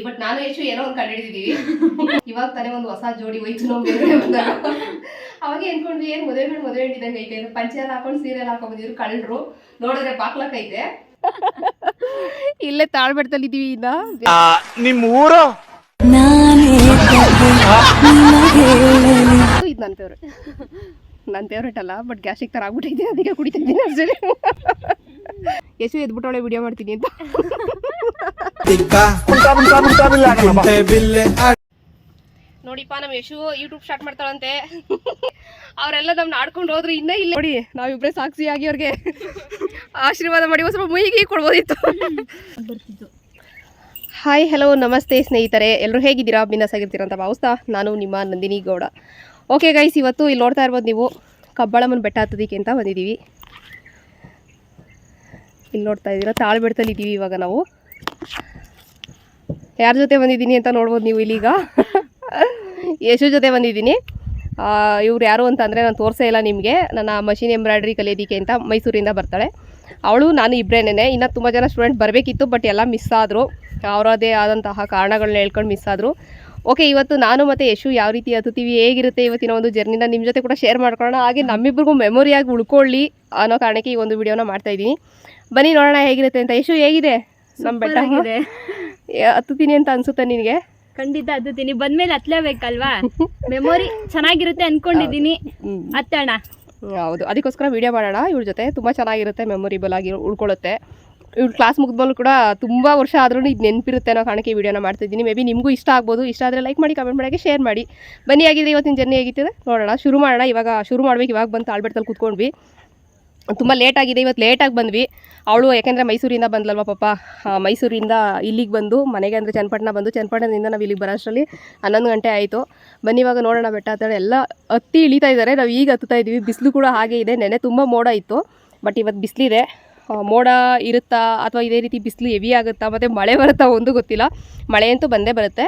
But ನಾನು ಹೆಚ್ಚು ಏನೋ ಒಂದು ಕಂಡಿಡಿದೀವಿ ಇವಾಗ ತಾನೇ ಒಂದು ಹೊಸ ಜೋಡಿ ಹೋಯ್ತು ನಾವು ಬೇರೆ ಬಂದಾಗ ಅವಾಗ ಅನ್ಕೊಂಡ್ವಿ ಏನು ಮದುವೆ ಮೇಲೆ ಮದುವೆ ಹಿಡಿದಂಗೆ ಐತೆ ಅಂತ ಪಂಚೆ ಎಲ್ಲ ಹಾಕೊಂಡು ಸೀರಿಯಲ್ ಎಲ್ಲ ಹಾಕೊಂಡ್ ಬಂದಿದ್ರು ಕಳ್ಳರು. ನೋಡಿದ್ರೆ ಬಾಕ್ಲಕ್ಕೈತೆ ಇಲ್ಲೇ ತಾಳ್ಬೆಡ್ತಲ್ಲಿ ಇದೀವಿ ಇನ್ನ. ನಿಮ್ ಊರು? ಇದು ನನ್ನ ಫೇವ್ರೇಟ್ ನನ್ನ ಫೇವ್ರೇಟ್ ಅಲ್ಲ ಬಟ್ ಗ್ಯಾಸ್ಟ್ರಿಕ್ ಥರ ಆಗ್ಬಿಟ್ಟೈತೆ ಅದಕ್ಕೆ ಕುಡಿತಿದ್ದೀನಿ ಅಷ್ಟೇ ಎಷ್ಟು ಎದ್ಬಿಟ್ಟವಳೆ ವಿಡಿಯೋ ಮಾಡ್ತೀನಿ ಅಂತ. ನೋಡಿಪ್ಪ ನಮ್ಮ ಯಶು ಯೂಟ್ಯೂಬ್ ಸ್ಟಾರ್ಟ್ ಮಾಡ್ತಾಳಂತೆ. ಅವರೆಲ್ಲ ನಮ್ನ ಆಡ್ಕೊಂಡು ಹೋದ್ರು ಇನ್ನೇ ಇಲ್ಲ. ನೋಡಿ ನಾವಿಬ್ರೇ ಸಾಕ್ಷಿ ಆಗಿ ಅವ್ರಿಗೆ ಆಶೀರ್ವಾದ ಮಾಡಿ ಸ್ವಲ್ಪ ಮುಯಿಗೆ ಕೊಡ್ಬೋದಿತ್ತು. ಹಾಯ್ ಹಲೋ ನಮಸ್ತೆ ಸ್ನೇಹಿತರೆ. ಎಲ್ಲರೂ ಹೇಗಿದ್ದೀರಾ? ಅಂತ ಭಾವಿಸ್ತಾ ನಾನು ನಿಮ್ಮ ನಂದಿನಿ ಗೌಡ. ಓಕೆ ಗೈಸ್ ಇವತ್ತು ಇಲ್ಲಿ ನೋಡ್ತಾ ಇರ್ಬೋದು ನೀವು ಕಬ್ಬಾಳಮ್ಮನ ಬೆಟ್ಟ ಹತ್ತೋದಕ್ಕೆ ಅಂತ ಬಂದಿದ್ದೀವಿ. ಇಲ್ಲಿ ನೋಡ್ತಾ ಇದ್ದೀರಾ? ತಾಳ್ಬೆಡ್ತಲ್ಲಿ ಇದ್ದೀವಿ ಇವಾಗ ನಾವು. ಯಾರ ಜೊತೆ ಬಂದಿದ್ದೀನಿ ಅಂತ ನೋಡ್ಬೋದು ನೀವು ಇಲ್ಲಿಗ. ಯಶು ಜೊತೆ ಬಂದಿದ್ದೀನಿ. ಇವ್ರು ಯಾರು ಅಂತಂದರೆ ನಾನು ತೋರಿಸೇ ಇಲ್ಲ ನಿಮಗೆ. ನನ್ನ ಮಷಿನ್ ಎಂಬ್ರಾಯ್ಡ್ರಿ ಕಲಿಯೋದಿಕ್ಕೆ ಅಂತ ಮೈಸೂರಿಂದ ಬರ್ತಾಳೆ. ಅವಳು, ನಾನು ಇಬ್ಬರೇನೇ ಇನ್ನು ತುಂಬ ಜನ ಸ್ಟೂಡೆಂಟ್ ಬರಬೇಕಿತ್ತು ಬಟ್ ಎಲ್ಲ ಮಿಸ್ ಆದರು. ಅವರದೇ ಆದಂತಹ ಕಾರಣಗಳನ್ನ ಹೇಳ್ಕೊಂಡು ಮಿಸ್ ಆದರು. ಓಕೆ ಇವತ್ತು ನಾನು ಮತ್ತು ಯಶು ಯಾವ ರೀತಿ ಹತ್ತುತ್ತೀವಿ, ಹೇಗಿರುತ್ತೆ ಇವತ್ತಿನ ಒಂದು ಜರ್ನಿನ ನಿಮ್ಮ ಜೊತೆ ಕೂಡ ಶೇರ್ ಮಾಡ್ಕೊಳ್ಳೋಣ. ಹಾಗೆ ನಮ್ಮಿಬ್ಬರಿಗೂ ಮೆಮೊರಿಯಾಗಿ ಉಳ್ಕೊಳ್ಳಿ ಅನ್ನೋ ಕಾರಣಕ್ಕೆ ಈ ಒಂದು ವಿಡಿಯೋನ ಮಾಡ್ತಾ ಇದ್ದೀನಿ. ಬನ್ನಿ ನೋಡೋಣ ಹೇಗಿರುತ್ತೆ ಅಂತ. ಯಶು ಹೇಗಿದೆ? ನಮ್ಮ ಬೆಟ್ಟ? ಹತ್ತುತ್ತೀನಿ ಅಂತ ಅನ್ಸುತ್ತೆ ನಿನಗೆ? ಖಂಡಿತ ಹತ್ತುತ್ತೀನಿ ಬಂದ್ಮೇಲೆ ಹತ್ಲೇಬೇಕಲ್ವಾ? ಮೆಮೊರಿ ಚೆನ್ನಾಗಿರುತ್ತೆ ಅನ್ಕೊಂಡಿದೀನಿ ಹತ್ತೋಣ. ಹೌದು. ಅದಕ್ಕೋಸ್ಕರ ವಿಡಿಯೋ ಮಾಡೋಣ. ಇವ್ರ ಜೊತೆ ತುಂಬ ಚೆನ್ನಾಗಿರುತ್ತೆ ಮೆಮೊರಿಬಲ್ ಆಗಿ ಉಳ್ಕೊಳ್ಳುತ್ತೆ. ಇವ್ರ ಕ್ಲಾಸ್ ಮುಗಿದ್ಮೇಲೆ ಕೂಡ ತುಂಬ ವರ್ಷ ಆದ್ರೂ ಇದು ನೆನಪಿರುತ್ತೆ ಅನ್ನೋ ಕಾರಣಕ್ಕೆ ಈ ವಿಡಿಯೋನ ಮಾಡ್ತಿದ್ದೀನಿ ಮೇ ಬಿ ನಿಮಗೂ ಇಷ್ಟ ಆಗ್ಬೋದು. ಇಷ್ಟ ಆದರೆ ಲೈಕ್ ಮಾಡಿ ಕಮೆಂಟ್ ಮಾಡೋಕ್ಕೆ ಶೇರ್ ಮಾಡಿ. ಬನ್ನಿ ಆಗಿದ್ರೆ ಇವತ್ತಿನ ಜರ್ನಿ ಹೇಗಿತ್ತು? ನೋಡೋಣ. ಶುರು ಮಾಡೋಣ. ಇವಾಗ ಶುರು ಮಾಡ್ಬೇಕು. ಇವಾಗ ಬಂದು ಆಲ್ಬೆಟ್ದಲ್ಲಿ ಕೂತ್ಕೊಂಡ್ವಿ. ತುಂಬ ಲೇಟ್ ಆಗಿದೆ. ಇವತ್ತು ಲೇಟಾಗಿ ಬಂದ್ವಿ. ಅವಳು ಯಾಕೆಂದರೆ ಮೈಸೂರಿಂದ ಬಂದ್ಲಲ್ವ ಪಾಪ. ಮೈಸೂರಿಂದ ಇಲ್ಲಿಗೆ ಬಂದು ಮನೆಗೆ ಅಂದರೆ ಚನ್ನಪಟ್ಟಣ ಬಂದು ಚನ್ನಪಟ್ಟಣದಿಂದ ನಾವು ಇಲ್ಲಿಗೆ ಬರೋ ಅಷ್ಟರಲ್ಲಿ ಹನ್ನೊಂದು ಗಂಟೆ ಆಯಿತು. ಬನ್ನಿ ಇವಾಗ ನೋಡೋಣ ಬೆಟ್ಟ ಅಂತೇಳಿ ಎಲ್ಲ ಹತ್ತಿ ಇಳಿತಾ ಇದ್ದಾರೆ ನಾವು ಈಗ ಹತ್ತುತ್ತಾ ಇದ್ದೀವಿ. ಬಿಸಿಲು ಕೂಡ ಹಾಗೆ ಇದೆ. ನೆನೆ ತುಂಬ ಮೋಡ ಇತ್ತು. ಬಟ್ ಇವತ್ತು ಬಿಸಿಲಿದೆ. ಮೋಡ ಇರುತ್ತಾ ಅಥವಾ ಇದೇ ರೀತಿ ಬಿಸಿಲು ಹೆವಿ ಆಗುತ್ತಾ ಮತ್ತು ಮಳೆ ಬರುತ್ತಾ ಒಂದು ಗೊತ್ತಿಲ್ಲ. ಮಳೆ ಅಂತೂ ಬಂದೇ ಬರುತ್ತೆ.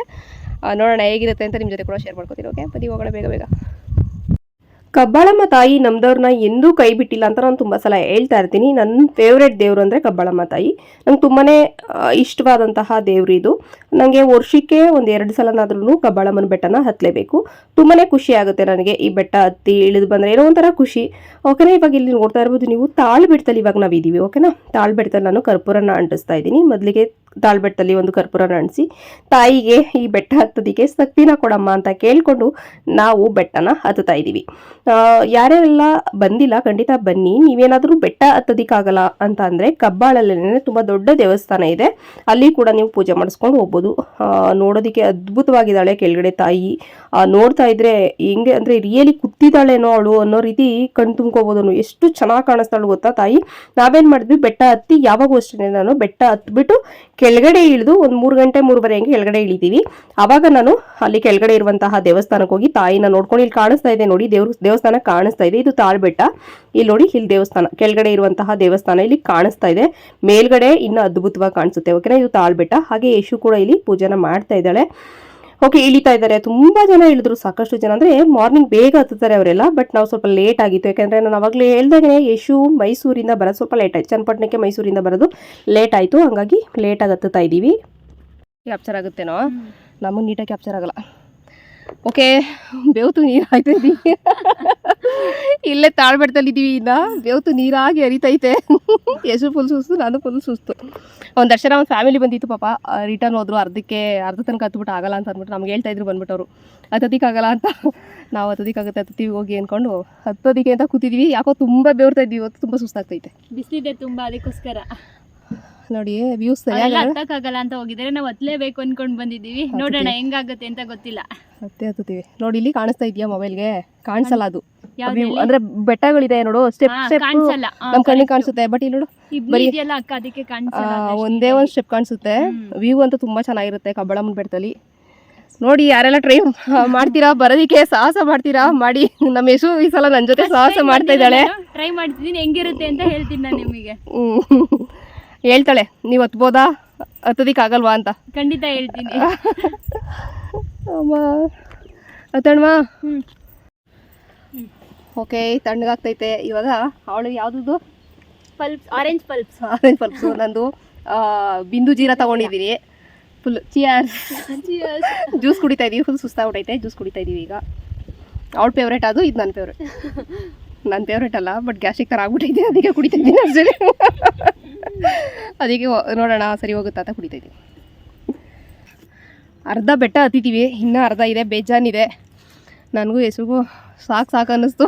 ನೋಡೋಣ ಹೇಗಿರುತ್ತೆ ಅಂತ ನಿಮ್ಮ ಜೊತೆ ಕೂಡ ಶೇರ್ ಮಾಡ್ಕೊತೀನಿ. ಓಕೆ ಬನ್ನಿ ಹೋಗೋಣ ಬೇಗ ಬೇಗ. ಕಬ್ಬಾಳಮ್ಮ ತಾಯಿ ನಮ್ದವ್ರನ್ನ ಎಂದೂ ಕೈ ಬಿಟ್ಟಿಲ್ಲ ಅಂತ ನಾನು ತುಂಬ ಸಲ ಹೇಳ್ತಾ ಇರ್ತೀನಿ. ನನ್ನ ಫೇವ್ರೆಟ್ ದೇವರು ಅಂದರೆ ಕಬ್ಬಾಳಮ್ಮ ತಾಯಿ. ನಂಗೆ ತುಂಬಾ ಇಷ್ಟವಾದಂತಹ ದೇವ್ರು ಇದು. ನನಗೆ ವರ್ಷಕ್ಕೆ ಒಂದು ಎರಡು ಸಲನಾದ್ರೂ ಕಬ್ಬಾಳಮ್ಮನ ಬೆಟ್ಟನ ಹತ್ತಲೇಬೇಕು ತುಂಬಾ ಖುಷಿ ಆಗುತ್ತೆ ನನಗೆ ಈ ಬೆಟ್ಟ ಹತ್ತಿ ಇಳಿದು ಬಂದರೆ. ಏನೋ ಒಂಥರ ಖುಷಿ. ಓಕೆನಾ, ಇವಾಗ ಇಲ್ಲಿ ನೋಡ್ತಾ ಇರ್ಬೋದು ನೀವು ತಾಳ್ಬೆಟ್ಟದಲ್ಲಿ ಇವಾಗ ನಾವು ಇದ್ದೀವಿ ಓಕೆನಾ? ತಾಳ್ಬೆಟ್ಟದಲ್ಲಿ ನಾನು ಕರ್ಪೂರನ ಅಂಟಿಸ್ತಾ ಇದ್ದೀನಿ. ಮೊದಲಿಗೆ ತಾಳ್ಬೆಟ್ಟದಲ್ಲಿ ಒಂದು ಕರ್ಪೂರ ನಣಸಿ ತಾಯಿಗೆ ಈ ಬೆಟ್ಟ ಹತ್ತೋದಿಕ್ಕೆ ಶಕ್ತಿನ ಕೊಡಮ್ಮ ಅಂತ ಕೇಳಿಕೊಂಡು ನಾವು ಬೆಟ್ಟನ ಹತ್ತುತ್ತಾ ಇದ್ದೀವಿ. ಯಾರ್ಯಾರೆಲ್ಲ ಬಂದಿಲ್ಲ, ಖಂಡಿತ ಬನ್ನಿ. ನೀವೇನಾದರೂ ಬೆಟ್ಟ ಹತ್ತೋದಿಕ್ಕಾಗಲ್ಲ ಅಂತ ಅಂದರೆ ಕಬ್ಬಾಳಲ್ಲೇ ತುಂಬ ದೊಡ್ಡ ದೇವಸ್ಥಾನ ಇದೆ. ಅಲ್ಲಿ ಕೂಡ ನೀವು ಪೂಜೆ ಮಾಡಿಸ್ಕೊಂಡು ಹೋಗ್ಬೋದು. ನೋಡೋದಕ್ಕೆ ಅದ್ಭುತವಾಗಿದ್ದಾಳೆ ಕೆಳಗಡೆ ತಾಯಿ. ನೋಡ್ತಾ ಇದ್ರೆ ಹೆಂಗೆ ಅಂದರೆ ರಿಯಲಿ ಕೂತಿದ್ದಾಳೇನೋ ಅವಳು ಅನ್ನೋ ರೀತಿ ಕಣ್ ತುಂಬ್ಕೋಬೋದು ಎಷ್ಟು ಚೆನ್ನಾಗಿ ಕಾಣಿಸ್ತಾಳು ಗೊತ್ತಾ ತಾಯಿ? ನಾವೇನು ಮಾಡಿದ್ವಿ? ಬೆಟ್ಟ ಹತ್ತಿ ಯಾವಾಗೂ ಅಷ್ಟೇ ನಾನು ಬೆಟ್ಟ ಹತ್ಬಿಟ್ಟು ಕೆಳಗಡೆ ಇಳಿದು ಒಂದು ಮೂರು ಗಂಟೆ ಮೂರುವರೆ ಹಂಗೆ ಕೆಳಗಡೆ ಇಳಿತೀವಿ. ಅವಾಗ ನಾನು ಅಲ್ಲಿ ಕೆಳಗಡೆ ಇರುವಂತಹ ದೇವಸ್ಥಾನಕ್ಕೆ ಹೋಗಿ ತಾಯಿನ ನೋಡ್ಕೊಂಡು ಇಲ್ಲಿ ಕಾಣಿಸ್ತಾ ಇದೆ ನೋಡಿ, ದೇವ್ರ ದೇವಸ್ಥಾನ ಕಾಣಿಸ್ತಾ ಇದೆ. ಇದು ತಾಳ್ಬೆಟ್ಟ. ಇಲ್ಲಿ ನೋಡಿ, ಇಲ್ಲಿ ದೇವಸ್ಥಾನ, ಕೆಳಗಡೆ ಇರುವಂತಹ ದೇವಸ್ಥಾನ ಇಲ್ಲಿ ಕಾಣಿಸ್ತಾ ಇದೆ. ಮೇಲ್ಗಡೆ ಇನ್ನು ಅದ್ಭುತವಾಗಿ ಕಾಣಿಸುತ್ತೆ, ಓಕೆನಾ? ಇದು ತಾಳ್ಬೆಟ್ಟ. ಹಾಗೆ ಯಶು ಕೂಡ ಇಲ್ಲಿ ಪೂಜೆನ ಮಾಡ್ತಾ ಇದ್ದಾಳೆ. ಓಕೆ ಇಳಿತಾ ಇದ್ದಾರೆ. ತುಂಬಾ ಜನ ಇಳಿದ್ರು, ಸಾಕಷ್ಟು ಜನ. ಅಂದ್ರೆ ಮಾರ್ನಿಂಗ್ ಬೇಗ ಹತ್ತುತ್ತಾರೆ ಅವರೆಲ್ಲ ಬಟ್ ನಾವು ಸ್ವಲ್ಪ ಲೇಟ್ ಆಗಿತ್ತು. ಯಾಕಂದ್ರೆ ನಾನು ಅವಾಗಲೇ ಹೇಳ್ದಾಗೆ ಯಶು ಮೈಸೂರಿಂದ ಬರೋದು ಸ್ವಲ್ಪ ಲೇಟ್ ಆಯ್ತು. ಚನ್ನಪಟ್ಟಣಕ್ಕೆ ಮೈಸೂರಿಂದ ಬರೋದು ಲೇಟ್ ಆಯ್ತು. ಹಂಗಾಗಿ ಲೇಟಾಗಿ ಹತ್ತುತ್ತಾ ಇದ್ದೀವಿ. ಕ್ಯಾಪ್ಚರ್ ಆಗುತ್ತೇನೋ? ನಮಗೆ ನೀಟಾಗಿ ಕ್ಯಾಪ್ಚರ್ ಆಗಲ್ಲ. ಓಕೆ ಬೇವತ್ತು ನೀರು ಆಯ್ತಾ. ಇಲ್ಲೇ ತಾಳ್ಬೆಟ್ಟದಲ್ಲಿ ಇದ್ದೀವಿ ಇನ್ನ. ಬೇವ್ತು ನೀರಾಗಿ ಹರಿತೈತೆ. ಯಶು ಫುಲ್ ಸುಸ್ತು ನಾನು ಫುಲ್ ಸುಸ್ತು. ಒಂದು ದರ್ಶನ ಒಂದು ಫ್ಯಾಮಿಲಿ ಬಂದಿತ್ತು ಪಾಪ. ರಿಟರ್ನ್ ಹೋದ್ರು ಅರ್ಧಕ್ಕೆ ಅರ್ಧ ತನಕ ಹತ್ಬಿಟ್ಟು ಆಗಲ್ಲ ಅಂತ ಅಂದ್ಬಿಟ್ಟು ನಮ್ಗೆ ಹೇಳ್ತಾ ಇದ್ರು ಬಂದ್ಬಿಟ್ಟವರು. ಹತ್ತೋದಿಕ್ಕಾಗಲ್ಲ ಅಂತ. ನಾವು ಹತ್ತೋದಿಕ್ಕಾಗುತ್ತೆ ಹತ್ತೀವಿ ಹೋಗಿ ಅಂದ್ಕೊಂಡು ಹತ್ತೋದಿಕ್ಕೆ ಅಂತ ಕೂತಿದ್ವಿ. ಯಾಕೋ ತುಂಬ ಬೇವ್ತಾ ಇದ್ವಿ. ಇವತ್ತು ತುಂಬ ಸುಸ್ತಾಗ್ತೈತೆ. ಬಿಸಿಲಿದೆ ತುಂಬಾ ಅದಕ್ಕೋಸ್ಕರ. ನೋಡಿ ವ್ಯೂಸ್ ಹತ್ತಕ್ಕಾಗಲ್ಲ ಅಂತ ಹೋಗಿದ್ರೆ ನಾವು ಹತ್ತಲೇಬೇಕು ಅನ್ಕೊಂಡ್ ಬಂದಿದ್ದೀವಿ. ನೋಡೋಣ ಹೆಂಗಾಗುತ್ತೆ ಅಂತ ಗೊತ್ತಿಲ್ಲ. ಹತ್ತೆ ಹತ್ತೀವಿ ನೋಡಿ ಇಲ್ಲಿ ಕಾಣಿಸ್ತಾ ಇದೆಯಾ ಮೊಬೈಲ್ಗೆ ಕಾಣಿಸಲ್ಲ ಅದು? ಅಂದ್ರೆ ಬೆಟ್ಟಗಳಿದೆ ನೋಡು ಸ್ಟೆಪ್ ಸ್ಟೆಪ್ ಕಾಣ್ಸಲ್ಲ. ಹಾ, ನಮ್ ಕಣ್ಣಿಗೆ ಕಾಣಿಸುತ್ತೆ ಬಟ್ ಇಲ್ಲಿ ನೋಡು ಬರಿ ಬರೀ- ಇದೆಯಲ್ಲ ಅಕ್ಕ ಅದಕ್ಕೆ ಆ, ಕಾಣಿಸಲ್ಲ ಒಂದೇ ಒಂದ್ ಸ್ಟೆಪ್ ಕಾಣಿಸುತ್ತೆ. ವ್ಯೂ ಅಂತೂ ತುಂಬಾ ಚೆನ್ನಾಗಿರುತ್ತೆ ಕಬ್ಬಳಮ್ಮನ ಬೆಟ್ಟದಲ್ಲಿ. ನೋಡಿ ಯಾರೆಲ್ಲ ಟ್ರೈ ಮಾಡ್ತೀರಾ ಬರೋದಿಕ್ಕೆ ಸಾಹಸ ಮಾಡ್ತೀರಾ ಮಾಡಿ ನಮ್ಮ ಯಶು ಈ ಸಲ ನನ್ನ ಜೊತೆ ಸಾಹಸ ಮಾಡ್ತಾ ಇದ್ದಾಳೆ. ಟ್ರೈ ಮಾಡ್ತಿದ್ದೀನಿ ಹೆಂಗಿರುತ್ತೆ ಅಂತ ಹೇಳ್ತೀನಿ ನಾನು ನಿಮಗೆ. ಹ್ಮ್. ಹೇಳ್ತಾಳೆ ನೀವು ಹತ್ಬೋದಾ? ಹತ್ತೋದಿಕ್ಕಾಗಲ್ವಾ ಅಂತ. ಖಂಡಿತ ಹೇಳ್ತೀನಿ. ಅಮ್ಮ ಹತ್ತಣ್ವಾ ಹ್ಮ್. ಓಕೆ ತಣ್ಣಗಾಗ್ತೈತೆ. ಇವಾಗ ಅವಳು ಯಾವ್ದು pulps orange pulps orange pulps ನಂದು ಬಿಂದು ಜೀರಾ ತಗೊಂಡಿದ್ದೀನಿ ಫುಲ್ ಚಿಯರ್ಸ್ ಜ್ಯೂಸ್ ಕುಡಿತಾ ಇದೀವಿ. ಫುಲ್ ಸುಸ್ತಾಗ್ಬಿಟ್ಟೈತೆ ಜ್ಯೂಸ್ ಕುಡಿತಾ ಇದೀವಿ ಈಗ. ಅವ್ಳ ಫೇವ್ರೇಟ್ ಅದು ಇದು ನನ್ನ ಫೇವ್ರೇಟ್ ನನ್ನ ಫೇವ್ರೇಟ್ ಅಲ್ಲ ಬಟ್ ಗ್ಯಾಸ್ಟಿಕ್ ಥರ ಆಗ್ಬಿಟ್ಟೈತೆ ಅದಕ್ಕೆ ಕುಡಿತಾ ಇದ್ದೀನಿ ಅಷ್ಟೇ. ಅದಕ್ಕೆ ನೋಡೋಣ ಸರಿ ಹೋಗುತ್ತಾ ಅಂತ ಕುಡಿತಾ ಇದ್ದೀನಿ ಅರ್ಧ ಬೆಟ್ಟ ಹತ್ತಿದ್ದೀವಿ ಇನ್ನೂ ಅರ್ಧ ಇದೆ. ಬೇಜಾನಿದೆ. ನನಗೂ ಹೆಸರಿಗೂ ಸಾಕು ಸಾಕು ಅನ್ನಿಸ್ತು.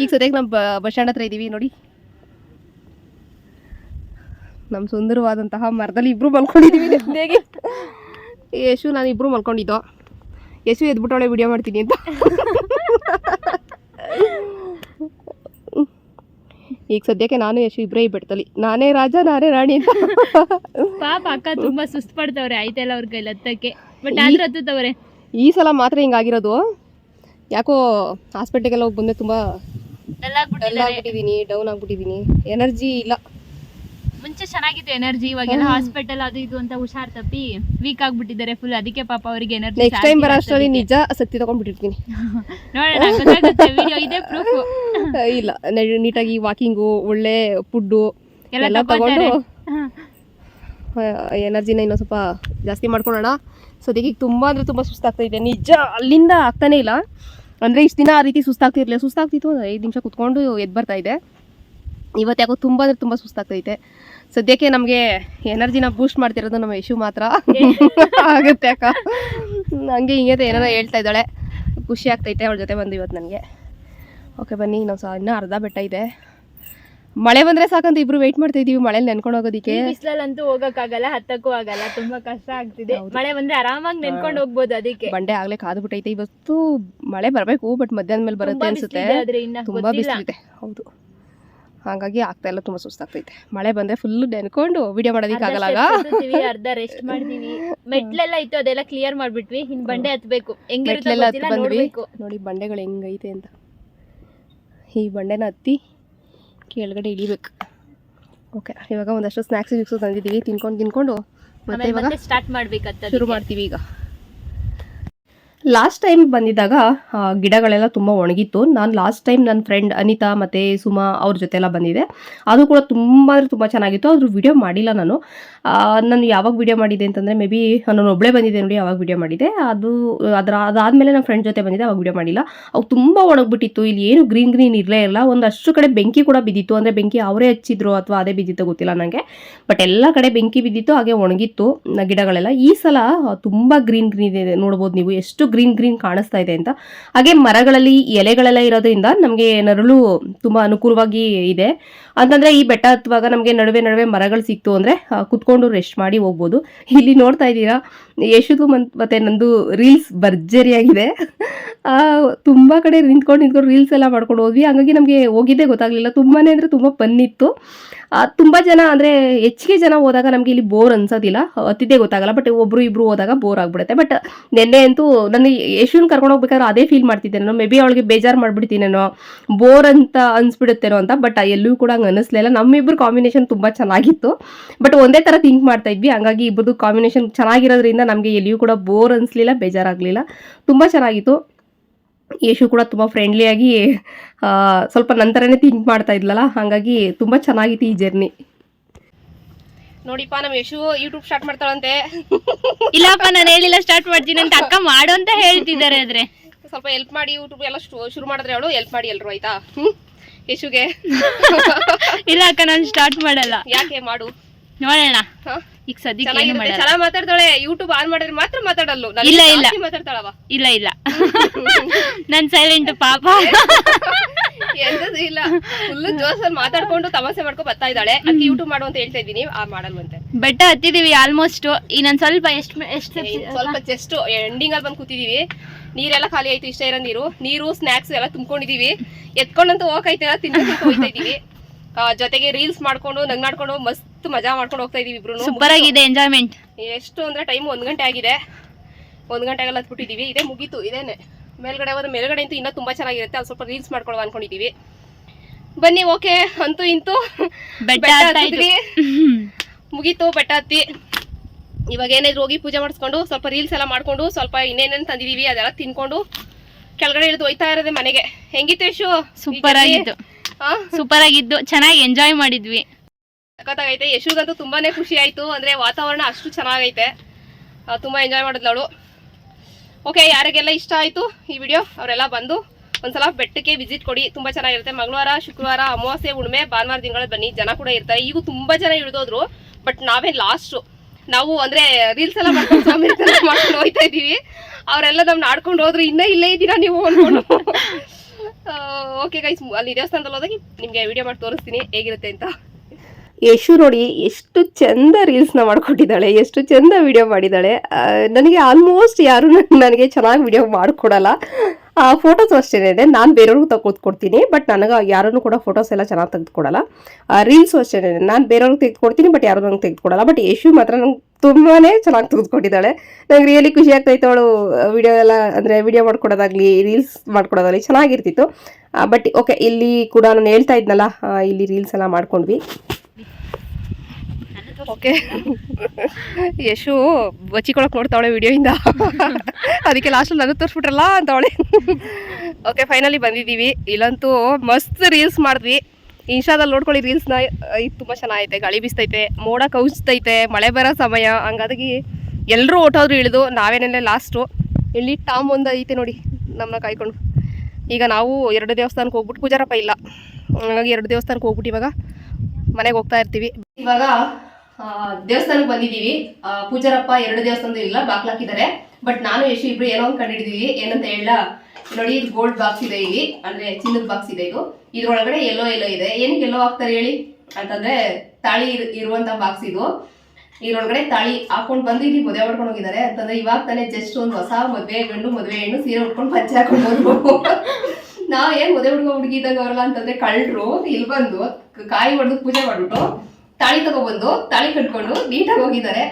ಈಗ ಸದ್ಯಕ್ಕೆ ನಮ್ಮ ಬಸ್ ಸ್ಟ್ಯಾಂಡ್ ಹತ್ರ ಇದ್ದೀವಿ ನೋಡಿ. ನಮ್ಮ ಸುಂದರವಾದಂತಹ ಮರದಲ್ಲಿ ಇಬ್ಬರು ಮಲ್ಕೊಂಡಿದ್ದೀವಿ ನೆಮ್ಮದಿಯಾಗಿ. ಯಶು ನಾನು ಇಬ್ಬರು ಮಲ್ಕೊಂಡಿದ್ದೋ. ಯಶು ಎದ್ಬಿಟ್ಟವಳೆ ವಿಡಿಯೋ ಮಾಡ್ತೀನಿ ಅಂತ. ಈಗ ಸದ್ಯಕ್ಕೆ ನಾನು ಯಶು ಇಬ್ಬರೇ ಈ ಬೆಟ್ಟದಲ್ಲಿ. ನಾನೇ ರಾಜ ನಾನೇ ರಾಣಿ ಅಂತ. ಪಾಪ ಅಕ್ಕ ತುಂಬಾ ಸುಸ್ತು ಪಡ್ತವ್ರೆ ಆಯ್ತಲ್ಲ ಅವ್ರ ಕೈಲಿ ಹತ್ತಕ್ಕೆ ಬಟ್ ಆದ್ರೂ ಹತ್ತುತ್ತವ್ರೆ. ಈ ಸಲ ಮಾತ್ರ ಹಿಂಗಾಗಿರೋದು. ಯಾಕೋ ಹಾಸ್ಪಿಟ್ಲಿಗೆಲ್ಲ ಹೋಗಿ ಬಂದೆ ತುಂಬಾ ಡಲ್ ಆಗ್ಬಿಟ್ಟಿದ್ದೀನಿ ಡೌನ್ ಆಗ್ಬಿಟ್ಟಿದ್ದೀನಿ ಎನರ್ಜಿ ಇಲ್ಲ. ಮುಂಚೆ ಚೆನ್ನಾಗಿತ್ತು ಎನರ್ಜಿ ಇವಾಗೆಲ್ಲ ಹಾಸ್ಪಿಟಲ್ ಅದು ಇದು ಅಂತ ಹುಷಾರ್ ತಪ್ಪಿ ವೀಕ್ ಆಗ್ಬಿಟ್ಟಿದ್ದಾರೆ ಫುಲ್ ಅದಕ್ಕೆ ಪಾಪ ಅವರಿಗೆ ಎನರ್ಜಿ ನೆಕ್ಸ್ಟ್ ಟೈಮ್ ಬರೋ ಅಷ್ಟರಲ್ಲಿ ನಿಜ ಸತ್ತಿ ತಗೊಂಡ್ಬಿಟ್ಟಿರ್ತೀನಿ. ನೋಡೋಣ ಗೊತ್ತಾಗುತ್ತೆ ವಿಡಿಯೋ ಇದೆ ಪ್ರೂಫ್ ಇಲ್ಲ ನೀಟಾಗಿ ವಾಕಿಂಗು ಒಳ್ಳೆ ಫುಡ್ಡು ಎಲ್ಲ ತಗೊಂಡು. ಎನರ್ಜಿನ ಇನ್ನೊಂದು ಸ್ವಲ್ಪ ಜಾಸ್ತಿ ಮಾಡ್ಕೊಳ್ಳೋಣ. ಸದ್ಯಕ್ಕೆ ಈಗ ತುಂಬ ಅಂದರೆ ತುಂಬ ಸುಸ್ತಾಗ್ತಾ ಇದೆ. ನಿಜ ಅಲ್ಲಿಂದ ಆಗ್ತಾನೇ ಇಲ್ಲ. ಅಂದರೆ ಇಷ್ಟು ದಿನ ಆ ರೀತಿ ಸುಸ್ತಾಗ್ತಿರ್ಲಿಲ್ಲ ಸುಸ್ತಾಗ್ತಿತ್ತು ಒಂದು ಐದು ನಿಮಿಷ ಕುತ್ಕೊಂಡು ಎದ್ದು ಬರ್ತಾ ಇದೆ. ಇವತ್ತು ಯಾಕೋ ತುಂಬ ಅಂದರೆ ತುಂಬ ಸುಸ್ತಾಗ್ತೈತೆ ಸದ್ಯಕ್ಕೆ ನಮಗೆ ಎನರ್ಜಿನ ಬೂಸ್ಟ್ ಮಾಡ್ತಿರೋದು ನಮ್ಮ ಯಶು ಮಾತ್ರ. ಆಗುತ್ತೆ ಅಕ್ಕ ಹಂಗೆ ಹಿಂಗೆ ಏನಾರ ಹೇಳ್ತಾ ಇದ್ದಾಳೆ. ಖುಷಿ ಆಗ್ತೈತೆ ಅವಳ ಜೊತೆ ಬಂದು ಇವತ್ತು ನನಗೆ. ಓಕೆ ಬನ್ನಿ ನಾವು ಸಹ ಇನ್ನೂ ಅರ್ಧ ಬೆಟ್ಟ ಇದೆ. ಮಳೆ ಬಂದ್ರೆ ಸಾಕಂತ ಇಬ್ರು ವೇಟ್ ಮಾಡ್ತಾ ಇದೀವಿ ಮಳೆ ನೆನ್ಕೊಂಡು ಹೋಗೋದಿಕ್ಕೆ. ಬಿಸಿಲಲ್ಲಂತೂ ಹೋಗಕ್ಕಾಗಲ್ಲ ಹತ್ತಕ್ಕೂ ಆಗಲ್ಲ ತುಂಬಾ ಕಷ್ಟ ಆಗ್ತಿದೆ. ಮಳೆ ಬಂದ್ರೆ ಆರಾಮಾಗಿ ನೆನ್ಕೊಂಡು ಹೋಗ್ಬೋದು ಅದಕ್ಕೆ. ಬಂಡೆ ಆಗ್ಲೇ ಕಾದು ಬಿಟ್ಟೈತೆ ಇವತ್ತು ಮಳೆ ಬರಬೇಕು ಬಟ್ ಮಧ್ಯಾಹ್ನ ಮೇಲೆ ಬರುತ್ತೆ ಅನ್ಸುತ್ತೆ. ತುಂಬಾ. ಬಿಸಿಲಿದೆ ಹೌದು. ಹಾಗಾಗಿ ಆಗ್ತಾ ಇಲ್ಲ ತುಂಬಾ ಸುಸ್ತಾಗ್ತೈತೆ. ಮಳೆ ಬಂದ್ರೆ ಫುಲ್ ನೆನ್ಕೊಂಡು ವಿಡಿಯೋ ಮಾಡೋದಕ್ಕೆ ಆಗಲ್ಲ ಆಗ. ಅರ್ಧ ರೆಸ್ಟ್ ಮಾಡ್ತೀವಿ. ಮೆಟ್ಲೆಲ್ಲ ಇತ್ತು ಅದೆಲ್ಲ ಕ್ಲಿಯರ್ ಮಾಡ್ಬಿಟ್ವಿ. ಇನ್ ಬಂಡೆ ಹತ್ಬೇಕು. ಹೆಂಗ್ ಬಂದ್ವಿ. ನೋಡಿ ಬಂಡೆಗಳು ಹೆಂಗೈತೆ ಅಂತ. ಈ ಬಂಡೆನ ಹತ್ತಿ ಕೆಳಗಡೆ ಇಳಿಬೇಕು. ಓಕೆ ಇವಾಗ ಒಂದಷ್ಟು ಸ್ನ್ಯಾಕ್ಸ್ ಗಿಕ್ಸು ತಂದಿದ್ದೀವಿ. ತಿನ್ಕೊಂಡು ತಿನ್ಕೊಂಡು ಮತ್ತೆ ಇವಾಗ ಸ್ಟಾರ್ಟ್ ಮಾಡ್ಬೇಕಂತ ಶುರು ಮಾಡ್ತೀವಿ ಈಗ. ಲಾಸ್ಟ್ ಟೈಮ್ ಬಂದಿದ್ದಾಗ ಗಿಡಗಳೆಲ್ಲ ತುಂಬ ಒಣಗಿತ್ತು. ನಾನು ಲಾಸ್ಟ್ ಟೈಮ್ ನನ್ನ ಫ್ರೆಂಡ್ ಅನಿತಾ ಮತ್ತು ಸುಮಾ ಅವ್ರ ಜೊತೆ ಎಲ್ಲ ಬಂದಿದೆ ಅದು ಕೂಡ ತುಂಬ ಅಂದರೆ ತುಂಬ ಚೆನ್ನಾಗಿತ್ತು. ಅದ್ರ ವಿಡಿಯೋ ಮಾಡಿಲ್ಲ ನಾನು. ನಾನು ಯಾವಾಗ ವಿಡಿಯೋ ಮಾಡಿದೆ ಅಂತಂದರೆ ಮೇ ಬಿ ನಾನು ಒಬ್ಬಳೇ ಬಂದಿದ್ದೆ ನೋಡಿ, ಯಾವಾಗ ವಿಡಿಯೋ ಮಾಡಿದೆ ಅದು, ಅದರ, ಅದಾದಮೇಲೆ ನನ್ನ ಫ್ರೆಂಡ್ ಜೊತೆ ಬಂದಿದ್ದೆ, ಅವಾಗ ವಿಡಿಯೋ ಮಾಡಿಲ್ಲ. ಅವು ತುಂಬ ಒಣಗಿಬಿಟ್ಟಿತ್ತು. ಇಲ್ಲಿ ಏನು ಗ್ರೀನ್ ಗ್ರೀನ್ ಇರಲೇ ಇಲ್ಲ. ಒಂದಷ್ಟು ಕಡೆ ಬೆಂಕಿ ಕೂಡ ಬಿದ್ದಿತ್ತು. ಅಂದರೆ ಬೆಂಕಿ ಅವರೇ ಹಚ್ಚಿದ್ರು ಅಥವಾ ಅದೇ ಬಿದ್ದಿತ್ತು ಗೊತ್ತಿಲ್ಲ ನನಗೆ ಬಟ್ ಎಲ್ಲ ಕಡೆ ಬೆಂಕಿ ಬಿದ್ದಿತ್ತು, ಹಾಗೆ ಒಣಗಿತ್ತು ಗಿಡಗಳೆಲ್ಲ. ಈ ಸಲ ತುಂಬ ಗ್ರೀನ್ ಗ್ರೀನ್ ಇದೆ ನೋಡ್ಬೋದು ನೀವು. ಎಷ್ಟು ಗ್ರೀನ್ ಗ್ರೀನ್ ಕಾಣಿಸ್ತಾ ಇದೆ ಅಂತ. ಹಾಗೆ ಮರಗಳಲ್ಲಿ, ಎಲೆಗಳೆಲ್ಲ ಇರೋದ್ರಿಂದ ನಮಗೆ ನರಳು ತುಂಬಾ ಅನುಕೂಲವಾಗಿ ಇದೆ. ಅಂತಂದ್ರೆ ಈ ಬೆಟ್ಟ ಹತ್ತುವಾಗ ನಮಗೆ ನಡುವೆ ನಡುವೆ ಮರಗಳು ಸಿಕ್ತು ಅಂದ್ರೆ ಕುತ್ಕೊಂಡು ರೆಸ್ಟ್ ಮಾಡಿ ಹೋಗ್ಬೋದು. ಇಲ್ಲಿ ನೋಡ್ತಾ ಇದ್ದೀರಾ ಯಶುದು ಮತ್ತೆ ನಂದು ರೀಲ್ಸ್ ಭರ್ಜರಿಯಾಗಿದೆ. ತುಂಬಾ ಕಡೆ ನಿಂತ್ಕೊಂಡು ನಿಂತ್ಕೊಂಡು ರೀಲ್ಸ್ ಎಲ್ಲ ಮಾಡ್ಕೊಂಡು ಹೋದ್ವಿ. ಹಂಗಾಗಿ ನಮಗೆ ಹೋಗಿದ್ದೇ ಗೊತ್ತಾಗ್ಲಿಲ್ಲ. ತುಂಬಾ ಅಂದರೆ ತುಂಬಾ ಬನ್ನಿತ್ತು ತುಂಬ ಜನ ಅಂದರೆ ಹೆಚ್ಚಿಗೆ ಜನ ಹೋದಾಗ ನಮಗೆ ಇಲ್ಲಿ ಬೋರ್ ಅನ್ಸೋದಿಲ್ಲ. ಹತ್ತಿದ್ದೇ ಗೊತ್ತಾಗಲ್ಲ. ಬಟ್ ಒಬ್ರು ಇಬ್ಬರು ಹೋದಾಗ ಬೋರ್ ಆಗ್ಬಿಡುತ್ತೆ. ಬಟ್ ನಿನ್ನೆ ಅಂತೂ ನನಗೆ ಯಶುನ್ ಕರ್ಕೊಂಡು ಹೋಗ್ಬೇಕಾದ್ರೆ ಅದೇ ಫೀಲ್ ಮಾಡ್ತಿದ್ದೆ ನಾನು ಮೇ ಬಿ ಅವಳಿಗೆ ಬೇಜಾರು ನಾನು ಬೋರ್ ಅಂತ ಅನ್ಸ್ಬಿಡುತ್ತೇನೋ ಅಂತ. ಬಟ್ ಎಲ್ಲೂ ಕೂಡ ಹಂಗೆ ಅನ್ನಿಸ್ಲಿಲ್ಲ ನಮ್ಮಿಬ್ಬರು ಕಾಂಬಿನೇಷನ್ ತುಂಬ ಚೆನ್ನಾಗಿತ್ತು. ಬಟ್ ಒಂದೇ ಥರ ಥಿಂಕ್ ಮಾಡ್ತಾ ಇದ್ವಿ. ಹಂಗಾಗಿ ಇಬ್ಬರದು ಕಾಂಬಿನೇಷನ್ ಚೆನ್ನಾಗಿರೋದ್ರಿಂದ ನಮಗೆ ಎಲ್ಲಿಯೂ ಕೂಡ ಬೋರ್ ಅನಿಸ್ಲಿಲ್ಲ ಬೇಜಾರಾಗಲಿಲ್ಲ. ತುಂಬ ಚೆನ್ನಾಗಿತ್ತು. ಯೇಶು ಕೂಡ ತುಂಬ ಫ್ರೆಂಡ್ಲಿಯಾಗಿ ಸ್ವಲ್ಪ ನಂತರನೇ ಥಿಂಕ್ ಮಾಡ್ತಾ ಇದ್ಲಲ್ಲ ಹಾಗಾಗಿ ತುಂಬ ಚೆನ್ನಾಗಿತ್ತು ಈ ಜರ್ನಿ ನೋಡಿಪ್ಪ ನಮ್ ಯಶು ಯೂಟ್ಯೂಬ್ ಸ್ಟಾರ್ಟ್ ಮಾಡ್ತಾಳಂತೆ. ಇಲ್ಲಪ್ಪ ನಾನು ಹೇಳಿಲ್ಲ ಸ್ಟಾರ್ಟ್ ಮಾಡ್ತೀನಿ ಅಂತ ಅಕ್ಕ ಮಾಡು ಅಂತ ಹೇಳ್ತಿದ್ದಾರೆ ಆದ್ರೆ. ಸ್ವಲ್ಪ ಹೆಲ್ಪ್ ಮಾಡಿ ಯೂಟ್ಯೂಬ್ ಎಲ್ಲ ಶುರು ಮಾಡಿದ್ರೆ ಅವಳು ಹೆಲ್ಪ್ ಮಾಡಿ ಎಲ್ರು ಆಯ್ತಾ? ಯಶುಗೆ. ಇಲ್ಲ ಅಕ್ಕ ನಾನು ಸ್ಟಾರ್ಟ್ ಮಾಡಲ್ಲ. ಯಾಕೆ ಮಾಡು. ನೋಡೋಣ. ಹಾ? ಈಗ ಸದ್ಯಕ್ಕೆ ಏನು ಮಾಡಲ್ಲ. ಚೆನ್ನಾಗಿ ಮಾತಾಡ್ತಾಳೆ. ಯೂಟ್ಯೂಬ್ ಆನ್ ಮಾಡಿದ್ರೆ ಮಾತ್ರ ಮಾತಾಡಲ್ಲ ಇಲ್ಲ, ಇಲ್ಲ. ಮಾತಾಡ್ತಾಳವ. ಇಲ್ಲ ಇಲ್ಲ. ನನ್ ಸೈಲೆಂಟ್ ಪಾಪ. ಎಂತದ್ದು ಇಲ್ಲ. ಫುಲ್ ಜೋಸಲ್ಲಿ ಮಾತಾಡ್ಕೊಂಡು ತಮಾಷೆ ಮಾಡ್ಕೊಂಡು ಬರ್ತಾ ಇದ್ದಾಳೆ. ಅದಕ್ಕೆ ಯೂಟ್ಯೂಬ್ ಮಾಡು ಅಂತ ಹೇಳ್ತಾ ಇದ್ದೀನಿ. ಆ ಮಾಡಲ್ವಂತೆ. ಬೆಟ್ಟ ಹತ್ತಿದೀವಿ ಆಲ್ಮೋಸ್ಟ್ ಇನ್ನೊಂದ್ ಸ್ವಲ್ಪ ಎಷ್ಟು ಎಷ್ಟು ಸ್ವಲ್ಪ ಜಸ್ಟ್ ಎಂಡಿಂಗ್ ಅಲ್ಲಿ ಬಂದು ಕೂತಿದೀವಿ. ನೀರೆಲ್ಲ ಖಾಲಿ ಆಯ್ತು ಇಷ್ಟ ಇರೋ ನೀರು. ನೀರು ಸ್ನಾಕ್ಸ್ ಎಲ್ಲ ತುಂಬ್ಕೊಂಡಿದೀವಿ. ಎತ್ಕೊಂಡಂತೂ ಹೋಗೈತಿಲ್ಲ ತಿನ್ನೋಕೆ ಹೋಗ್ತಾ ಇದೀವಿ ಜೊತೆಗೆ ರೀಲ್ಸ್ ಮಾಡ್ಕೊಂಡು ನಗ್ನಾಡ್ಕೊಂಡು ಮಸ್ತ್ ಮಜಾ ಮಾಡ್ಕೊಂಡು ಹೋಗ್ತಾ ಇದೀವಿ ಇಬ್ರು. ಸೂಪರ್ ಆಗಿದೆ ಎಂಜಾಯ್ಮೆಂಟ್ ಎಷ್ಟು ಅಂದ್ರೆ ಟೈಮ್ ಒಂದ್ ಗಂಟೆ ಆಗಿದೆ. ಒಂದ್ ಗಂಟೆಗೆಲ್ಲ ಹತ್ಬಿಟ್ಟಿದೀವಿ ಇದೇ ಮುಗೀತು ಇದೇನೆ. ಮೇಲ್ಗಡೆ ಹೋದ್ರೆ ಮೇಲ್ಗಡೆ ಅಂತೂ ಇನ್ನೂ ತುಂಬಾ ಚೆನ್ನಾಗಿರುತ್ತೆ. ಅಲ್ಲಿ ಸ್ವಲ್ಪ ರೀಲ್ಸ್ ಮಾಡ್ಕೊಳ್ಳೋ ಅನ್ಕೊಂಡಿದೀವಿ. ಬನ್ನಿ ಓಕೆ ಅಂತೂ ಇಂತೂ. ಬೆಟ್ಟ. ಮುಗೀತು ಬೆಟ್ಟ ಹತ್ತಿ. ಇವಾಗ ಏನಾದ್ರು ಹೋಗಿ ಪೂಜೆ ಮಾಡಿಸ್ಕೊಂಡು ಸ್ವಲ್ಪ ರೀಲ್ಸ್ ಎಲ್ಲ ಮಾಡ್ಕೊಂಡು ಸ್ವಲ್ಪ ಇನ್ನೇನೇನು ತಂದಿದೀವಿ ಅದೆಲ್ಲ ತಿನ್ಕೊಂಡು ಕೆಳಗಡೆ ಇಳಿದು ಹೋಯ್ತಾ ಇರೋದೇ ಮನೆಗೆ. ಹೆಂಗಿತ್ತು ಯಶು? ಸೂಪರ್ ಆಗಿತ್ತು ಸೂಪರ್ ಆಗಿದ್ದು ಚೆನ್ನಾಗಿ ಎಂಜಾಯ್ ಮಾಡಿದ್ವಿ. ಸಖತ್ತಾಗೈತೆ. ಯಶುಗಂತೂ ತುಂಬಾನೇ ಖುಷಿ ಆಯ್ತು. ಅಂದ್ರೆ ವಾತಾವರಣ ಅಷ್ಟು ಚೆನ್ನಾಗೈತೆ. ತುಂಬಾ ಎಂಜಾಯ್ ಮಾಡಿದ್ಲವಳು ಓಕೆ ಯಾರಿಗೆಲ್ಲ ಇಷ್ಟ ಆಯ್ತು ಈ ವಿಡಿಯೋ ಅವರೆಲ್ಲ ಬಂದು ಒಂದ್ಸಲ ಬೆಟ್ಟಕ್ಕೆ ವಿಸಿಟ್ ಕೊಡಿ. ತುಂಬಾ ಚೆನ್ನಾಗಿರುತ್ತೆ. ಮಂಗಳವಾರ, ಶುಕ್ರವಾರ, ಅಮಾವಾಸ್ಯೆ ಉಣ್ಮೆ ಭಾನುವಾರ ದಿನಗಳಲ್ಲಿ ಬನ್ನಿ. ಜನ ಕೂಡ ಇರ್ತಾರೆ. ಈಗ ತುಂಬಾ ಜನ ಇಳಿದೋದ್ರು ಬಟ್ ನಾವೇ ಲಾಸ್ಟ್ ನಾವು ಅಂದ್ರೆ ರೀಲ್ಸ್ ಎಲ್ಲ ಮಾಡ್ಕೊಂಡು ಸ್ವಾಮಿ ಮಾಡ್ಕೊಂಡು ಹೋಗ್ತಾ ಇದೀವಿ ಅವರೆಲ್ಲ ನಮ್ನ ಆಡ್ಕೊಂಡು ಹೋದ್ರು. ಇನ್ನೂ ಇಲ್ಲೇ ಇದ್ದೀರಾ ನೀವು ಅನ್ಕೊಂಡು ಓಕೆ ಗೈಸ್ ಅಲ್ಲಿ ದೇವಸ್ಥಾನದಲ್ಲಿ ಹೋದಾಗ ನಿಮಗೆ ವಿಡಿಯೋ ಮಾಡಿ ತೋರಿಸ್ತೀನಿ, ಹೇಗಿರುತ್ತೆ ಅಂತ. ಯಶು ನೋಡಿ ಎಷ್ಟು ಚಂದ ರೀಲ್ಸ್ನ ಮಾಡ್ಕೊಟ್ಟಿದ್ದಾಳೆ, ಎಷ್ಟು ಚಂದ ವಿಡಿಯೋ ಮಾಡಿದ್ದಾಳೆ. ನನಗೆ ಆಲ್ಮೋಸ್ಟ್ ಯಾರು ನನಗೆ ಚೆನ್ನಾಗಿ ವಿಡಿಯೋ ಮಾಡಿಕೊಡಲ್ಲ. ಫೋಟೋಸ್ ಅಷ್ಟೇ ಇದೆ. ನಾನು ಬೇರೆಯವ್ರಿಗೂ ತೆಗೆದುಕೊಡ್ತೀನಿ ಬಟ್ ನನಗೆ ಯಾರನ್ನು ಕೂಡ ಫೋಟೋಸ್ ಎಲ್ಲ ಚೆನ್ನಾಗಿ ತೆಗೆದುಕೊಡಲ್ಲ. ರೀಲ್ಸು ಅಷ್ಟೇ ನಾನು ಬೇರೆಯವ್ರಿಗೆ ತೆಗೆದುಕೊಡ್ತೀನಿ ಬಟ್ ಯಾರು ನಂಗೆ ತೆಗೆದುಕೊಡಲ್ಲ. ಬಟ್ ಯಶು ಮಾತ್ರ ನಂಗೆ ತುಂಬಾ ಚೆನ್ನಾಗಿ ತೆಗೆದುಕೊಟ್ಟಿದ್ದಾಳೆ. ನಂಗೆ ರಿಯಲಿ ಖುಷಿ ಆಗ್ತಾಯಿತ್ತು ಅವಳು ವಿಡಿಯೋ ಎಲ್ಲ ಅಂದರೆ ವಿಡಿಯೋ ಮಾಡ್ಕೊಡೋದಾಗಲಿ ರೀಲ್ಸ್ ಮಾಡ್ಕೊಡೋದಾಗಲಿ ಚೆನ್ನಾಗಿರ್ತಿತ್ತು. ಬಟ್ ಓಕೆ ಇಲ್ಲಿ ಕೂಡ ನಾನು ಹೇಳ್ತಾ ಇದ್ನಲ್ಲ ಆ, ಇಲ್ಲಿ ರೀಲ್ಸ್ ಎಲ್ಲ ಮಾಡ್ಕೊಂಡ್ವಿ. ಓಕೆ. ಯಶು ಬಚ್ಚಿಕೊಳಕ್ ನೋಡ್ತಾವಳೆ ವಿಡಿಯೋಯಿಂದ. ಅದಕ್ಕೆ ಲಾಸ್ಟಲ್ಲಿ ನನಗೆ ತೋರಿಸ್ಬಿಟ್ರಲ್ಲ ಅಂತವಳೆ. ಓಕೆ ಫೈನಲಿ ಬಂದಿದ್ದೀವಿ. ಇಲ್ಲಂತೂ ಮಸ್ತ್ ರೀಲ್ಸ್ ಮಾಡಿದ್ವಿ. ಇನ್ಸ್ಟಾದಲ್ಲಿ ನೋಡ್ಕೊಳ್ಳಿ ರೀಲ್ಸ್ನ ಇದು ತುಂಬ ಚೆನ್ನಾಗೈತೆ. ಗಾಳಿ ಬೀಸ್ತೈತೆ, ಮೋಡ ಕೌಸ್ತೈತೆ ಮಳೆ ಬರೋ ಸಮಯ. ಹಂಗಾದಾಗಿ ಎಲ್ಲರೂ ಓಟೋದ್ರು ಇಳಿದು, ನಾವೇನೆಲ್ಲ ಲಾಸ್ಟು ಇಲ್ಲಿ ಟಾಮ್ ಒಂದು ಐತೆ ನೋಡಿ ನಮ್ಮನ್ನ ಕಾಯ್ಕೊಂಡು. ಈಗ ನಾವು ಎರಡು ದೇವಸ್ಥಾನಕ್ಕೆ ಹೋಗ್ಬಿಟ್ಟು ಪೂಜಾರಪ್ಪ ಇಲ್ಲ. ಹಂಗಾಗಿ ಎರಡು ದೇವಸ್ಥಾನಕ್ಕೆ ಹೋಗ್ಬಿಟ್ಟು ಇವಾಗ ಮನೆಗೆ ಹೋಗ್ತಾ ಇರ್ತೀವಿ. ಇವಾಗ ದೇವಸ್ಥಾನಕ್ಕೆ ಬಂದಿದ್ದೀವಿ. ಪೂಜಾರಪ್ಪ ಎರಡು ದೇವಸ್ಥಾನದ ಇಲ್ಲ ಬಾಕ್ಲಾಕಿದ್ದಾರೆ ಬಟ್ ನಾನು, ಯಶು ಇಬ್ರು ಏನೋ ಒಂದು ಕಂಡಿಡಿದೀವಿ. ಏನಂತ ಹೇಳ ನೋಡಿ, ಇದು ಗೋಲ್ಡ್ ಬಾಕ್ಸ್ ಇದೆ ಇಲ್ಲಿ. ಅಂದ್ರೆ ಚಿನ್ನದ ಬಾಕ್ಸ್ ಇದೆ ಇದು. ಇದ್ರೊಳಗಡೆ ಎಲ್ಲೋ ಎಲ್ಲೋ ಇದೆ. ಏನಕ್ಕೆ ಎಲ್ಲೋ ಹಾಕ್ತಾರೆ ಹೇಳಿ? ಅಂತಂದ್ರೆ ತಾಳಿ ಇರ್- ಇರುವಂತ ಬಾಕ್ಸ್ ಇದು. ಇದ್ರೊಳಗಡೆ ತಾಳಿ ಹಾಕೊಂಡ್ ಬಂದು ಇಲ್ಲಿ ಮದುವೆ ಮಾಡ್ಕೊಂಡು ಹೋಗಿದ್ದಾರೆ. ಅಂತಂದ್ರೆ ಇವಾಗ ತಾನೇ ಜಸ್ಟ್ ಒಂದು ಹೊಸ ಮದುವೆ ಗಂಡು, ಮದುವೆ ಹೆಣ್ಣು ಸೀರೆ ಉಟ್ಕೊಂಡು ಪಂಚೆ ಹಾಕೊಂಡು ಹೋದ್ರು ನಾವ್ ಏನ್ ಮದುವೆ ಹುಡುಗ ಹುಡುಗಿ ಇದ್ದಂಗ ಅವ್ರಲ್ಲ ಅಂತಂದ್ರೆ ಕಳ್ಳರು, ಇಲ್ಲಿ ಬಂದು ಕಾಯಿ ಹೊಡೆದು ಪೂಜೆ ಮಾಡ್ಬಿಟ್ಟು ತಾಳಿ ತಗೊಬಂದು ತಾಳಿ ಕಟ್ಕೊಂಡು ನೀಟಾಗಿ ಹೋಗಿದ್ದಾರೆ.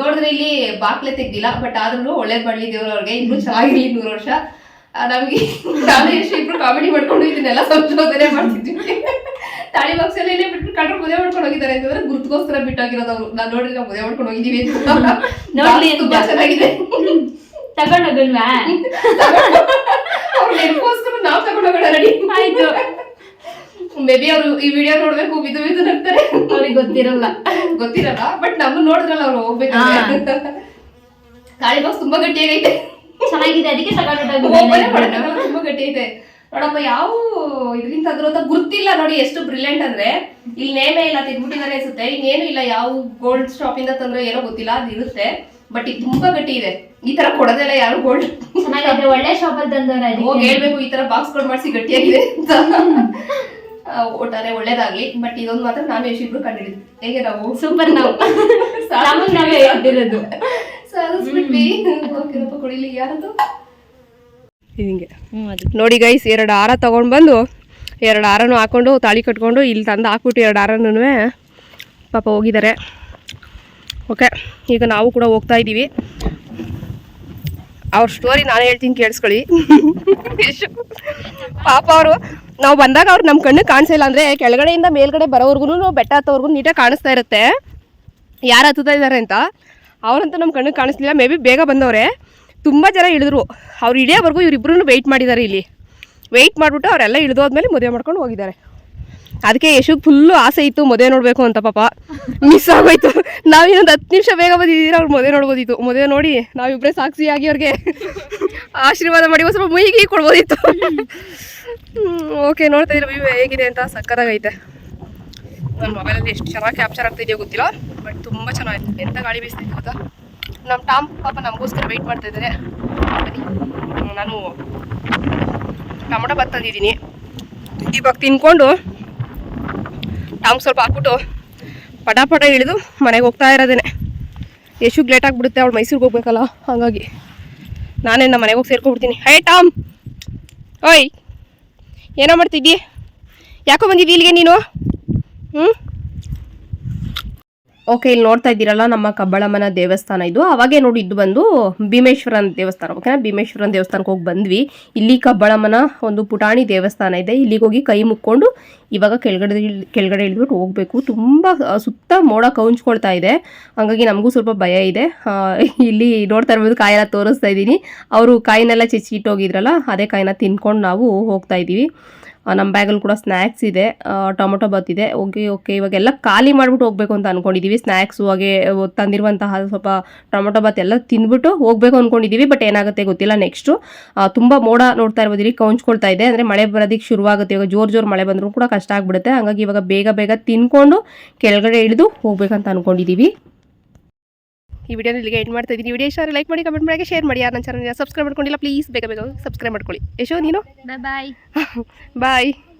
ನೋಡಿದ್ರೆ ಇಲ್ಲಿ ಬಾಕ್ಲೆ ತೆಗ್ದಿಲ್ಲ ಬಟ್ ಆದ್ರೂ ಒಳ್ಳೇದ್ ಮಾಡ್ಲಿ ದೇವ್ರವ್ರಿಗೆ ಇನ್ನೂ ಚೆನ್ನಾಗಿರ್ಲಿ ನೂರು ವರ್ಷ. ನಮಗೆ ನಾನು ಎಷ್ಟು ಇಬ್ರು ಕಾಮಿಡಿ ಮಾಡ್ಕೊಂಡು ಇದನ್ನೆಲ್ಲ ಸಂಶೋಧನೆ ಮಾಡ್ತಿದ್ವಿ. ತಾಳಿ ಬಾಕ್ಸ್ ಎಲ್ಲ ಇಲ್ಲೇ ಬಿಟ್ಟು ಕಂಡ್ರೆ ಮದುವೆ ಮಾಡ್ಕೊಂಡು ಹೋಗಿದ್ದಾರೆ ಅಂತಂದ್ರೆ ಗುರುತ್ಗೋಸ್ಕರ ಬಿಟ್ಟೋಗಿರೋದು ಅವರು. ನಾನು ನೋಡಿ ನಾವು ಮದುವೆ ಮಾಡ್ಕೊಂಡು ಹೋಗಿದೀವಿ ಅಂತ. ತುಂಬಾ. ಚೆನ್ನಾಗಿದೆ. ತಗೊಂಡೋಗಲ್ವಾ ಅವ್ರ ನೆನಪೋಸ್ಕರ ನಾವು ತಗೊಂಡೋಗೋಣ ರೆಡಿ ಆಯ್ತು. ಮೇ ಬಿ ಅವರು ಈ ವಿಡಿಯೋ ನೋಡ್ಬೇಕು ಬಿದ್ದು ಬಿದ್ದು ನಗ್ತಾರೆ. ಅವ್ರಿಗೆ ಗೊತ್ತಿರಲ್ಲ. ಗೊತ್ತಿರಲ್ಲ ಬಟ್ ನಮ್ಮ ನೋಡಿದ್ರಲ್ಲ ಅವ್ರು ಹೋಗ್ಬೇಕು ಕಾಳಿಬಾಸ್ ಬಾಕ್ಸ್ ತುಂಬಾ ಗಟ್ಟಿಯಾಗೈತೆ. ಚೆನ್ನಾಗಿದೆ ಅದಕ್ಕೆ ತುಂಬಾ ಗಟ್ಟಿ ಐತೆ ನೋಡಪ್ಪ ಯಾವ ಇದ್ರಿಂದ ಅದ್ರ ಅಂತ ಗುರ್ತಿಲ್ಲ ನೋಡಿ ಎಷ್ಟು ಬ್ರಿಲಿಯಂಟ್ ಅಂದ್ರೆ. ಇಲ್ಲಿ ನೇಮೇ ಇಲ್ಲ ತೆಗ್ಬಿಟ್ಟಿದ್ದಾರೆ ಅನ್ಸುತ್ತೆ. ಇನ್ನೇನು ಇಲ್ಲ ಯಾವ ಗೋಲ್ಡ್ ಶಾಪ್ ಇಂದ ತಂದ್ರೆ ಏನೋ ಗೊತ್ತಿಲ್ಲ ಅದು ಇರುತ್ತೆ. ಬಟ್ ಇದು ತುಂಬಾ ಗಟ್ಟಿ ಇದೆ ಈ ತರ ಕೊಡೋದಿಲ್ಲ ಯಾರು ಗೋಲ್ಡ್ ಚೆನ್ನಾಗಿದೆ ಒಳ್ಳೆ ಶಾಪ್ ಅಲ್ಲಿ ತಂದವ್ರೆ ಹೋಗಿ ಹೇಳ್ಬೇಕು ಈ ತರ ಬಾಕ್ಸ್ ಕೊಡ್ ಮಾಡಿಸಿ ಗಟ್ಟಿಯಾಗಿದೆ ಅಂತ. ಒಟ್ಟಾರೆ ಒಳ್ಳೇದಾಗ್ಲಿ. ಬಟ್ ಇದೊಂದು ಮಾತ್ರ ನಾನು ಎಷ್ಟು ಇಬ್ರು ಕಂಡಿಡಿದ್ವಿ ಹೇಗೆ ನಾವು? ಸೂಪರ್ ನಾವು. ನಮಗ್ ನಾವೇ ಹೇಳ್ತಿರೋದು. ಸಾಧಿಸ್ಬಿಟ್ವಿ ಓಕೆನಪ್ಪ ಕೊಡಿಲಿ ಯಾರದು ಹಿಂಗೆ ನೋಡಿ ಗೈಸ್ ಎರಡು ಹಾರ ತಗೊಂಡ್ ಬಂದು ಎರಡು ಹಾರನೂ ಹಾಕೊಂಡು ತಾಳಿ ಕಟ್ಕೊಂಡು ಇಲ್ಲಿ ತಂದು ಹಾಕ್ಬಿಟ್ಟು ಎರಡು ಹಾರನೂ ಪಾಪ ಹೋಗಿದ್ದಾರೆ. ಓಕೆ ಈಗ ನಾವು ಕೂಡ ಹೋಗ್ತಾ ಇದ್ದೀವಿ ಅವ್ರ ಸ್ಟೋರಿ ನಾನು ಹೇಳ್ತೀನಿ ಕೇಳಿಸ್ಕೊಳ್ಳಿ. ಪಾಪ ಅವರು ನಾವು ಬಂದಾಗ ಅವ್ರು ನಮ್ಮ ಕಣ್ಣು ಕಾಣಿಸಿಲ್ಲ ಅಂದರೆ ಕೆಳಗಡೆಯಿಂದ ಮೇಲ್ಗಡೆ ಬರೋವರೆಗೂ ಬೆಟ್ಟ ಹತ್ತೋವರೆಗೂ ನೀಟಾಗಿ ಕಾಣಿಸ್ತಾ ಇರುತ್ತೆ. ಯಾರು ಹತ್ತುತ್ತಾ ಇದ್ದಾರೆ ಅಂತ? ಅವರಂತೂ ನಮ್ಮ ಕಣ್ಣಿಗೆ ಕಾಣಿಸ್ಲಿಲ್ಲ. ಮೇ ಬಿ ಬೇಗ ಬಂದವ್ರೆ. ತುಂಬ ಜನ ಇಳಿದ್ರು. ಅವ್ರು ಇಳಿಯೋವರೆಗೂ ಇವರಿಬ್ಬರೂ ವೆಯ್ಟ್ ಮಾಡಿದ್ದಾರೆ ಇಲ್ಲಿ. ವೆಯ್ಟ್ ಮಾಡಿಬಿಟ್ಟು ಅವರೆಲ್ಲ ಇಳಿದೋದ್ಮೇಲೆ ಮದುವೆ ಮಾಡ್ಕೊಂಡು ಹೋಗಿದ್ದಾರೆ. ಅದಕ್ಕೆ ಯಶುಗೆ ಫುಲ್ಲು ಆಸೆ ಇತ್ತು ಮದುವೆ ನೋಡಬೇಕು ಅಂತ ಪಾಪ. ಮಿಸ್ ಆಗೋಯ್ತು. ನಾವು ಇನ್ನೊಂದು ಹತ್ತು ನಿಮಿಷ ಬೇಗ ಬಂದಿದ್ದೀರಾ, ಅವ್ರು ಮದುವೆ ನೋಡ್ಬೋದಿತ್ತು. ಮದುವೆ ನೋಡಿ ನಾವಿಬ್ಬರೇ ಸಾಕ್ಷಿಯಾಗಿ ಅವ್ರಿಗೆ ಆಶೀರ್ವಾದ ಮಾಡಿ ಸ್ವಲ್ಪ ಮುಯಿಗಿ ಕೊಡ್ಬೋದಿತ್ತು. ಓಕೆ ನೋಡ್ತಾ ಇದ್ರೆ ವ್ಯೂ ಹೇಗಿದೆ ಅಂತ? ಸಕ್ಕತ್ತಾಗೈತೆ ನನ್ನ ಮೊಬೈಲಲ್ಲಿ ಎಷ್ಟು ಚೆನ್ನಾಗಿ ಕ್ಯಾಪ್ಚರ್ ಆಗ್ತಿದೆಯೋ ಗೊತ್ತಿಲ್ಲ ಬಟ್ ತುಂಬ ಚೆನ್ನಾಗಿತ್ತು ಎಂಥ ಗಾಳಿ ಬೀಸ್ತಿದೆ ಗೊತ್ತಾ? ನಮ್ಮ ಟಾಮ್ ಪಾಪ ನಮಗೋಸ್ಕರ ವೆಯ್ಟ್ ಮಾಡ್ತಾ ಇದ್ದಾರೆ ನಾನು ಟೊಮೊಟೊ ಬರ್ತಂದಿದ್ದೀನಿ ಇವಾಗ ತಿನ್ಕೊಂಡು ಟಾಮ್ ಸ್ವಲ್ಪ ಹಾಕ್ಬಿಟ್ಟು ಪಟ ಪಟ ಇಳಿದು ಮನೆಗೆ ಹೋಗ್ತಾ ಇರೋದೇನೆ. ಎಷ್ಟು ಲೇಟ್ ಆಗಿಬಿಡುತ್ತೆ, ಅವಳು ಮೈಸೂರಿಗೆ ಹೋಗ್ಬೇಕಲ್ಲ, ಹಾಗಾಗಿ ನಾನೇ ನಮ್ಮ ಮನೆಗೆ ಹೋಗಿ ಸೇರ್ಕೊಬಿಡ್ತೀನಿ ಹೇ ಟಾಮ್! ಓಯ್! ಏನೋ ಮಾಡ್ತಿದ್ದಿ? ಯಾಕೋ ಬಂದಿದ್ದಿ ಇಲ್ಲಿಗೆ ನೀನು? ಹ್ಞೂ ಓಕೆ ಇಲ್ಲಿ ನೋಡ್ತಾ ಇದ್ದೀರಲ್ಲ, ನಮ್ಮ ಕಬ್ಬಳಮ್ಮನ ದೇವಸ್ಥಾನ ಇದು. ಅವಾಗೆ ನೋಡಿ, ಇದು ಬಂದು ಭೀಮೇಶ್ವರನ ದೇವಸ್ಥಾನ. ಓಕೆನಾ ಭೀಮೇಶ್ವರನ ದೇವಸ್ಥಾನಕ್ಕೆ ಹೋಗಿ ಬಂದ್ವಿ. ಇಲ್ಲಿ ಕಬ್ಬಳಮ್ಮನ ಒಂದು ಪುಟಾಣಿ ದೇವಸ್ಥಾನ ಇದೆ. ಇಲ್ಲಿಗೆ ಹೋಗಿ ಕೈ ಮುಕ್ಕೊಂಡು ಇವಾಗ ಕೆಳಗಡೆ ಕೆಳಗಡೆ ಇಳಿದ್ಬಿಟ್ಟು ಹೋಗಬೇಕು. ತುಂಬ ಸುತ್ತ ಮೋಡ ಕೌಂಚ್ಕೊಳ್ತಾ ಇದೆ. ಹಂಗಾಗಿ ನಮಗೂ ಸ್ವಲ್ಪ ಭಯ ಇದೆ. ಇಲ್ಲಿ ನೋಡ್ತಾ ಇರ್ಬೋದು ಕಾಯೆಲ್ಲ ತೋರಿಸ್ತಾ ಇದ್ದೀನಿ. ಅವರು ಕಾಯಿನೆಲ್ಲ ಚಿಚ್ಚಿಟ್ಟು ಹೋಗಿದ್ರಲ್ಲ, ಅದೇ ಕಾಯಿನ ತಿನ್ಕೊಂಡು ನಾವು ಹೋಗ್ತಾ ಇದ್ದೀವಿ. ನಮ್ಮ ಬ್ಯಾಗಲ್ಲಿ ಕೂಡ ಸ್ನ್ಯಾಕ್ಸ್ ಇದೆ. ಟೊಮೊಟೊ ಬಾತ್ ಇದೆ ಓಕೆ ಓಕೆ. ಇವಾಗೆಲ್ಲ ಖಾಲಿ ಮಾಡಿಬಿಟ್ಟು ಹೋಗ್ಬೇಕು ಅಂತ ಅಂದ್ಕೊಂಡಿದ್ದೀವಿ ಸ್ನ್ಯಾಕ್ಸು ಹಾಗೆ ತಂದಿರುವಂತಹ ಸ್ವಲ್ಪ ಟೊಮೊಟೊ ಬಾತ್ ಎಲ್ಲ ತಿಂದ್ಬಿಟ್ಟು ಹೋಗ್ಬೇಕು ಅಂದ್ಕೊಂಡಿದ್ದೀವಿ ಬಟ್ ಏನಾಗುತ್ತೆ ಗೊತ್ತಿಲ್ಲ. ನೆಕ್ಸ್ಟು ತುಂಬ ಮೋಡ ನೋಡ್ತಾ ಇರ್ಬೋದಿರಿ ಕೌಂಚ್ಕೊಳ್ತಾ ಇದೆ. ಅಂದರೆ ಮಳೆ ಬರೋದಕ್ಕೆ ಶುರುವಾಗುತ್ತೆ. ಇವಾಗ ಜೋರು ಜೋರು ಮಳೆ ಬಂದರೂ ಕೂಡ ಕಷ್ಟ ಆಗಿಬಿಡುತ್ತೆ. ಹಾಗಾಗಿ ಇವಾಗ ಬೇಗ ಬೇಗ ತಿನ್ಕೊಂಡು ಕೆಳಗಡೆ ಇಳಿದು ಹೋಗ್ಬೇಕಂತ ಅನ್ಕೊಂಡಿದ್ದೀವಿ ಈ ವಿಡಿಯೋನ ಇಲ್ಲಿಗೆ ಎಂಡ್ ಮಾಡ್ತಾ ಇದ್ದೀನಿ. ವಿಡಿಯೋ ಇಷ್ಟ ಲೈಕ್ ಮಾಡಿ ಕಮೆಂಟ್ ಮಾಡಿ ಶೇರ್ ಮಾಡಿ. ಯಾರು ನನ್ನ ಚಾನಲ್ ಸಬ್ಸ್ಕ್ರೈಬ್ ಮಾಡ್ಕೊಂಡಿಲ್ಲ ಪ್ಲೀಸ್ ಬೇಗ ಬೇಗ ಸಬ್ಸ್ಕ್ರೈಬ್ ಮಾಡ್ಕೊಳ್ಳಿ. ಯಶೋ ನೀನು? ಬಾಯ್ ಬಾಯ್